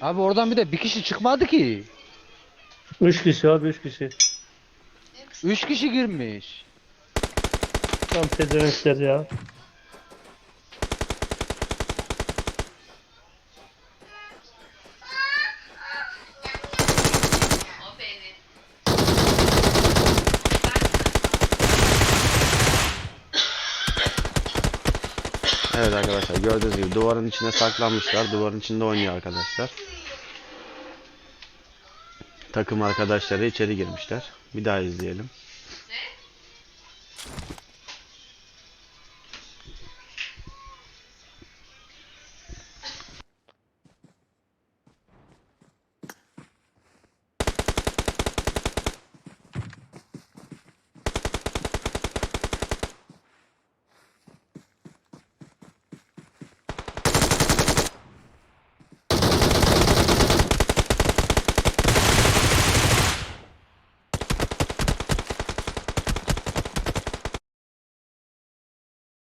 Abi oradan bir de bir kişi çıkmadı ki. Üç kişi abi üç kişi. Üç kişi girmiş. Tam pezevenkler ya. Evet arkadaşlar gördüğünüz gibi duvarın içine saklanmışlar. Duvarın içinde oynuyor arkadaşlar. Takım arkadaşları içeri girmişler. Bir daha izleyelim. Ne?